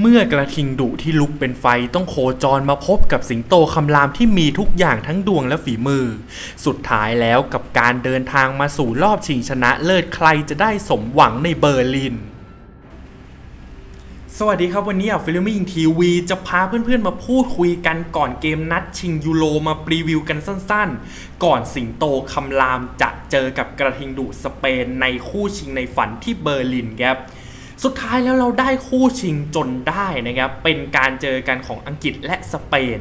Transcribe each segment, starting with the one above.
เมื่อกระทิงดุที่ลุกเป็นไฟต้องโคจรมาพบกับสิงโตคำรามที่มีทุกอย่างทั้งดวงและฝีมือ สุดท้ายแล้วกับการเดินทางมาสู่รอบชิงชนะเลิศใครจะได้สมหวังในเบอร์ลิน สวัสดีครับวันนี้อะฟิลมิ่งทีวีจะพาเพื่อนๆมาพูดคุยกันก่อนเกมนัดชิงยูโรมาปรีวิวกันสั้นๆ ก่อนสิงโตคำรามจะเจอกับกระทิงดุสเปนในคู่ชิงในฝันที่เบอร์ลินครับ สุดท้ายแล้วเราได้คู่ชิงจนได้นะครับ เป็นการเจอกันของอังกฤษและสเปน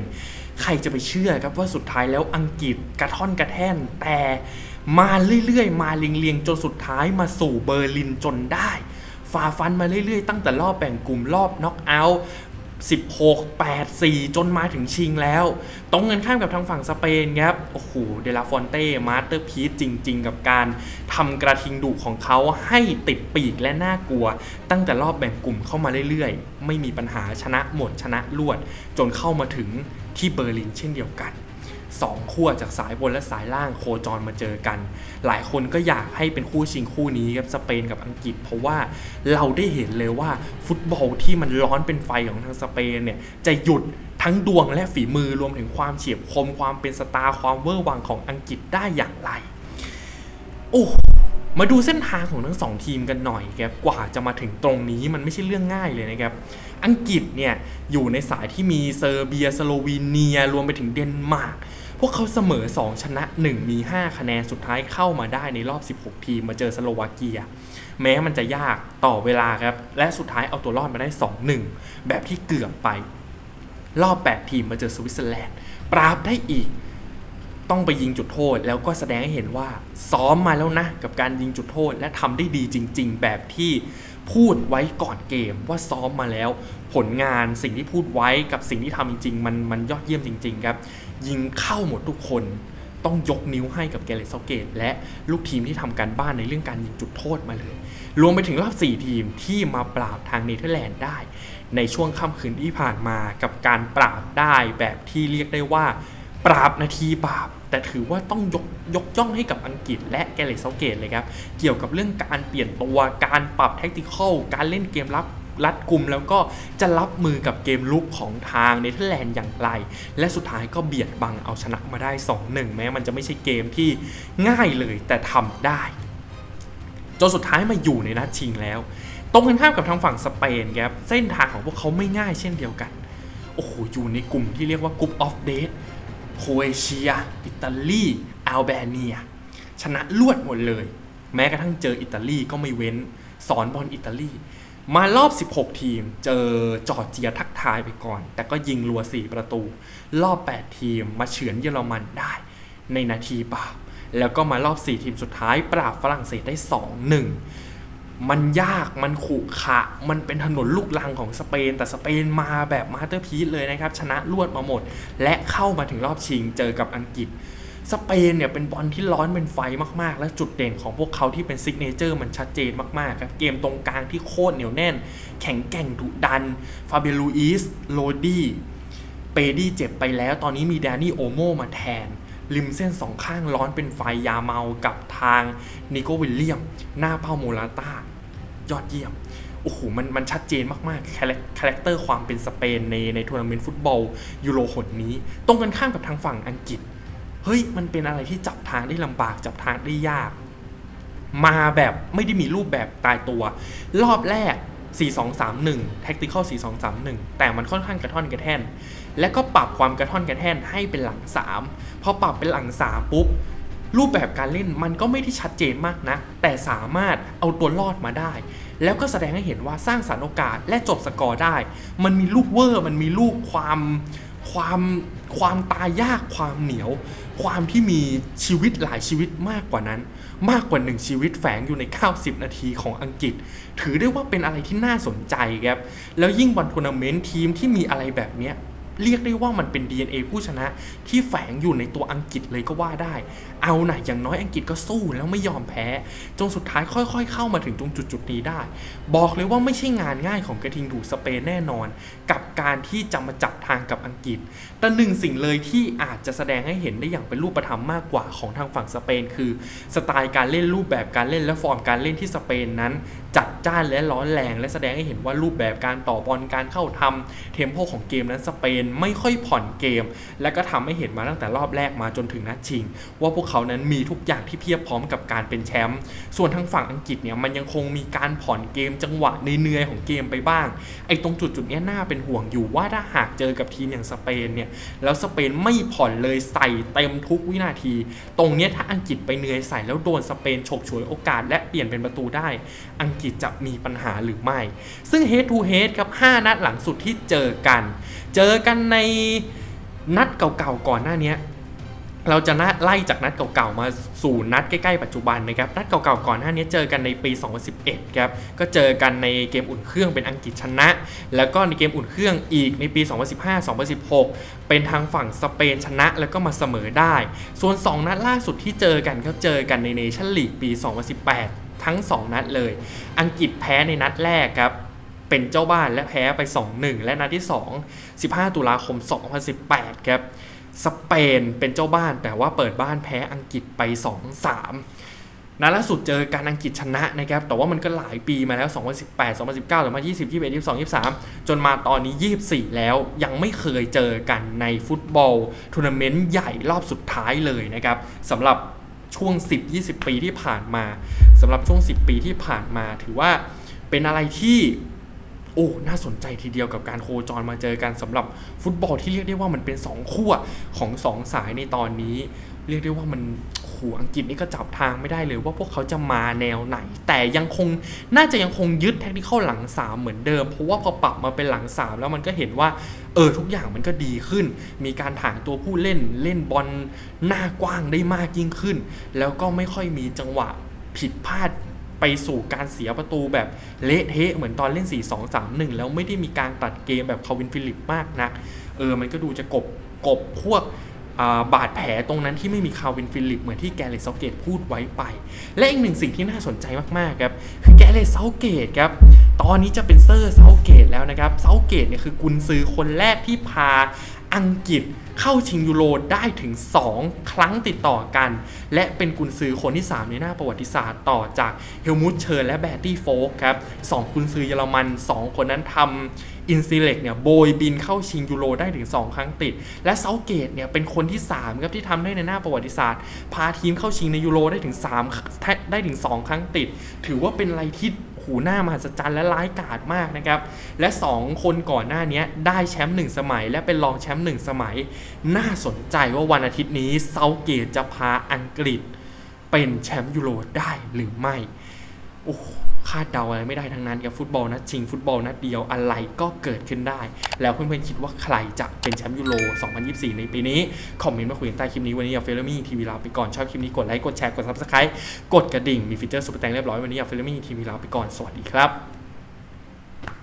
ใครจะไปเชื่อครับว่าสุดท้ายแล้วอังกฤษกระท่อนกระแท่น แต่มาเรื่อยๆ มาเลียงๆ จนสุดท้ายมาสู่เบอร์ลินจนได้ฝ่าฟันมาเรื่อยๆ ตั้งแต่รอบแบ่งกลุ่มรอบน็อกเอาท์ 16 8 4 จนมาถึงชิงแล้ว ตรงเงินข้ามกับทางฝั่งสเปนครับ โอ้โห เดลาฟอนเต้ มาสเตอร์พีซจริง ๆ กับการทำกระทิงดุของเขาให้ติดปีกและน่ากลัว ตั้งแต่รอบแบ่งกลุ่มเข้ามาเรื่อยๆ ไม่มีปัญหาชนะหมดชนะลวด จนเข้ามาถึงที่เบอร์ลินเช่นเดียวกัน สองขั้วจากสายบนและสายล่างโคจรมาเจอกัน หลายคนก็อยากให้เป็นคู่ชิงคู่นี้ครับสเปนกับอังกฤษ เพราะว่าเราได้เห็นเลยว่าฟุตบอลที่มันร้อนเป็นไฟของทางสเปนเนี่ยจะหยุดทั้งดวงและฝีมือรวมถึงความเฉียบคมความเป็นสตาร์ความเวอร์วังของอังกฤษได้อย่างไร โอ้ มาดูเส้นทางของทั้งสองทีมกันหน่อยครับกว่าจะมาถึงตรงนี้มันไม่ใช่เรื่องง่ายเลยนะครับ อังกฤษเนี่ยอยู่ในสายที่มีเซอร์เบียสโลวีเนีย รวมไปถึงเดนมาร์กพวกเขาเสมอ 2 ชนะ 1 มี 5 คะแนนสุดท้ายเข้ามาได้ในรอบ 16 ทีมมาเจอสโลวาเกีย แม้มันจะยากต่อเวลาครับ และสุดท้ายเอาตัวรอดมาได้ 2-1 แบบที่เกือบไป รอบ 8 ทีมมาเจอสวิตเซอร์แลนด์ปราบได้อีก ต้องไปยิงจุดโทษ แล้วก็แสดงให้เห็นว่าซ้อมมาแล้วนะ กับการยิงจุดโทษ และทำได้ดีจริง ๆ แบบที่พูดไว้ก่อนเกมว่าซ้อมมาแล้ว ผลงานสิ่งที่พูดไว้กับสิ่งที่ทำจริง ๆ มันมันยอดเยี่ยมจริง ๆ ครับ ยิงเข้าหมดทุกคนต้องยกนิ้วให้กับแกเรตเซาเกต และลูกทีมที่ทำการบ้านในเรื่องการยิงจุดโทษมาเลย รวมไปถึงรอบ 4 ทีมที่มาปราบทางเนเธอร์แลนด์ได้ ในช่วงค่ำคืนที่ผ่านมากับการปราบได้แบบที่เรียกได้ว่า ปราบนาทีบาป แต่ถือว่าต้องยกยกย่องให้กับอังกฤษและแกเรตเซาเกตเลยครับ เกี่ยวกับเรื่องการเปลี่ยนตัวการปรับแท็กติคอลการเล่นเกมรับรัดกลุ่มแล้วก็จะรับมือกับเกมลุกของทางเนเธอร์แลนด์อย่างไร และสุดท้ายก็เบียดบังเอาชนะมาได้ 2-1 แม้มันจะไม่ใช่เกมที่ง่ายเลยแต่ทำได้จนสุดท้ายมาอยู่ในนัดชิงแล้ว ตรงกันข้ามกับทางฝั่งสเปนครับเส้นทางของพวกเขาไม่ง่ายเช่นเดียวกัน โอ้โหอยู่ในกลุ่มที่เรียกว่ากลุ่มออฟเดต โครเอเชีย อิตาลีอัลเบเนีย ชนะลวดหมดเลย แม้กระทั่งเจออิตาลีก็ไม่เว้น สอนบอลอิตาลี มารอบ 16 ทีม เจอจอร์เจียทักทายไปก่อน แต่ก็ยิงรัว 4 ประตู รอบ 8 ทีมมาเฉือนเยอรมันได้ ในนาทีบาปแล้วก็มารอบ 4 ทีมสุดท้าย ปราบฝรั่งเศสได้ 2-1 มันยากมันขรุขระมันเป็นถนนลูกลังของสเปน แต่สเปนมาแบบมาสเตอร์พีซเลยนะครับ ชนะรวดมาหมด และเข้ามาถึงรอบชิงเจอกับอังกฤษสเปนเนี่ยเป็นบอลที่ร้อนเป็นไฟมากๆ และจุดเด่นของพวกเขาที่เป็นซิกเนเจอร์มันชัดเจนมากๆครับ เกมตรงกลางที่โคตรเหนียวแน่น แข็งแกร่งดุดัน ฟาเบลูอิส โรดี้เปดี้เจ็บไปแล้ว ตอนนี้มีแดนนี่โอโมมาแทน ริมเส้นสองข้างร้อนเป็นไฟยาเมากับทางนิโกวิลเลียม หน้าเป้าโมลาตา ยอดเยี่ยมโอ้โหมันมันชัดเจนมากๆคาแรคเตอร์ความเป็นสเปนในในทัวร์นาเมนต์ฟุตบอลยูโรหนนี้ ตรงกันข้ามกับทางฝั่งอังกฤษ เฮ้ย มันเป็นอะไรที่จับทางได้ลำบากจับทางได้ยาก มาแบบไม่ได้มีรูปแบบตายตัว รอบแรก 4-2-3-1 Tactical 4-2-3-1 แต่มันค่อนข้างกระท่อนกระแท่น และก็ปรับความกระท่อนกระแท่นให้เป็นหลัง 3 พอปรับเป็นหลัง 3 ปุ๊บ รูปแบบการเล่นมันก็ไม่ได้ชัดเจนมากนะแต่สามารถเอาตัวรอดมาได้ แล้วก็แสดงให้เห็นว่าสร้างสรรค์โอกาสและจบสกอร์ได้ มันมีลูกเวอร์มันมีลูกความความความตายยากความเหนียว ความที่มีชีวิตหลายชีวิตมากกว่านั้น มากกว่าหนึ่งชีวิตแฝงอยู่ใน 90 นาทีของอังกฤษ ถือได้ว่าเป็นอะไรที่น่าสนใจครับ แล้วยิ่งวันทัวร์นาเมนต์ทีมที่มีอะไรแบบเนี้ยเรียกได้ว่ามันเป็น DNA ผู้ชนะที่แฝงอยู่ในตัวอังกฤษเลยก็ว่าได้ เอาหน่ะอย่างน้อยอังกฤษก็สู้แล้วไม่ยอมแพ้ จนสุดท้ายค่อยๆ เข้ามาถึงตรงจุดจุดๆนี้ได้ บอกเลยว่าไม่ใช่งานง่ายของกระทิงดูสเปนแน่นอน กับการที่จะมาจับทางกับอังกฤษ แต่หนึ่งสิ่งเลยที่อาจจะแสดงให้เห็นได้อย่างเป็นรูปธรรมมากกว่าของทางฝั่งสเปน คือสไตล์การเล่นรูปแบบการเล่นและฟอร์มการเล่นที่สเปนนั้น จัดจ้านและร้อนแรงและแสดงให้เห็นว่ารูปแบบการต่อบอลการเข้าทำเทมโปของเกมนั้นสเปนไม่ค่อยผ่อนเกม และก็ทำให้เห็นมาตั้งแต่รอบแรกมาจนถึงนัดชิง ว่าพวกเขานั้นมีทุกอย่างที่เพียบพร้อมกับการเป็นแชมป์ส่วนทางฝั่งอังกฤษเนี่ยมันยังคงมีการผ่อนเกมจังหวะเนื่อยๆของเกมไปบ้างไอ้ตรงจุดจุดนี้น่าเป็นห่วงอยู่ว่าถ้าหากเจอกับทีมอย่างสเปนเนี่ยแล้วสเปนไม่ผ่อนเลยใส่เต็มทุกวินาที ตรงเนี้ยถ้าอังกฤษไปเนื่อยใส่แล้วโดนสเปนฉกฉวยโอกาส และเปลี่ยนเป็นประตูได้ อังกฤษจะมีปัญหาหรือไม่ ซึ่ง head to head ครับ 5 นัดหลังสุดที่เจอกัน เจอกันในนัดเก่าๆก่อนหน้านี้ เราจะนัดไล่จากนัดเก่าๆมาสู่นัดใกล้ๆปัจจุบันนะครับนัดเก่าๆก่อนหน้านี้เจอกันในปี 2011ครับก็เจอกันในเกมอุ่นเครื่องเป็นอังกฤษชนะ แล้วก็ในเกมอุ่นเครื่องอีกในปี 2015-2016 เป็นทางฝั่งสเปนชนะแล้วก็มาเสมอได้ ส่วน 2 นัดล่าสุดที่เจอกันครับเจอกันในเนชั่นลีกปี 2018 ทั้ง 2 นัดเลย อังกฤษแพ้ในนัดแรกครับเป็นเจ้าบ้านและแพ้ไป 2-1 และนัดที่ 2 15 ตุลาคม 2018 ครับ สเปนเป็นเจ้าบ้าน แต่ว่าเปิดบ้านแพ้อังกฤษไป 2-3นัดล่าสุดเจอการอังกฤษชนะนะครับ แต่ว่ามันก็หลายปีมาแล้ว 2018 2019 2020 21 22 23 จนมาตอนนี้ 24 แล้วยังไม่เคยเจอกันในฟุตบอลทัวร์นาเมนต์ใหญ่รอบสุดท้ายเลยนะครับสำหรับช่วง 10-20 ปีที่ผ่านมาสำหรับช่วง 10 ปีที่ผ่านมาถือว่าเป็นอะไรที่ โอ้น่าสนใจทีเดียวกับการโคจรมาเจอกันสำหรับฟุตบอลที่เรียกได้ว่ามันเป็น 2 ขั้วของ 2 สายในตอนนี้ เรียกได้ว่ามันโอ้โหอังกฤษนี่ก็จับทางไม่ได้เลยว่าพวกเขาจะมาแนวไหน แต่ยังคงน่าจะยังคงยึดเทคนิคหลัง 3 เหมือนเดิม เพราะว่าพอปรับมาเป็นหลัง 3 แล้วมันก็เห็นว่าเออทุกอย่างมันก็ดีขึ้น มีการถางตัวผู้เล่นเล่นบอลหน้ากว้างได้มากยิ่งขึ้น แล้วก็ไม่ค่อยมีจังหวะผิดพลาด ไปสู่การเสียประตูแบบเละเทะเหมือนตอนเล่น 4 2 3 1 แล้วไม่ได้มีการตัดเกมแบบคาวินฟิลิปมากนัก เออมันก็ดูจะกบกบพวกาบาดแผลตรงนั้นที่ไม่มีคาวินฟิลิปเหมือนที่แกเรตเซาเกตพูดไว้ไป และอีกหนึ่งสิ่งที่น่าสนใจมากๆครับคือแกเรตเซาเกตครับตอนนี้จะเป็นเซอร์เซาเกตแล้วนะครับเซาเกตเนี่ยคือกุนซือคนแรกที่พา อังกฤษเข้าชิงยูโรได้ถึง 2 ครั้งติดต่อกัน และเป็นกุนซือคนที่ 3 ในหน้าประวัติศาสตร์ต่อจากเฮลมุตเชอร์และแบตตี้โฟกครับสองกุนซือเยอรมัน 2 คนนั้นทำอินซิเล็กเนี่ยโบยบินเข้าชิงยูโรได้ถึง 2 ครั้งติด และเซาเกตเนี่ยเป็นคนที่ 3 ครับที่ทำได้ในหน้าประวัติศาสตร์ พาทีมเข้าชิงในยูโรได้ถึง 3 ได้ถึง 2 ครั้งติด ถือว่าเป็นอะไรที่ หูหน้ามหัศจรรย์และร้ายกาจมากนะครับ และ 2 คนก่อนหน้านี้ได้แชมป์หนึ่งสมัย และเป็นรองแชมป์หนึ่งสมัย น่าสนใจว่าวันอาทิตย์นี้เซาเกตจะพาอังกฤษ เป็นแชมป์ยูโรได้หรือไม่ โอ้าดเดาอะไรไม่ได้ทั้งนั้นกับฟุตบอลนัดชิงฟุตบอลนัดเดียวอะไรก็เกิดขึ้นได้ แล้วเพื่อนๆคิดว่าใครจะเป็นแชมป์ยูโร 2024 ในปีนี้ คอมเมนต์มาคุยกันใต้คลิปนี้วันนี้อยากเฟลมี่ทีวีลาไปก่อนชอบคลิปนี้กดไลค์กดแชร์กดซับสไครต์กดกระดิ่งมีฟีเจอร์สุดแตงเรียบร้อยวันนี้อยากเฟลมี่ทีวีลาไปก่อนสวัสดีครับ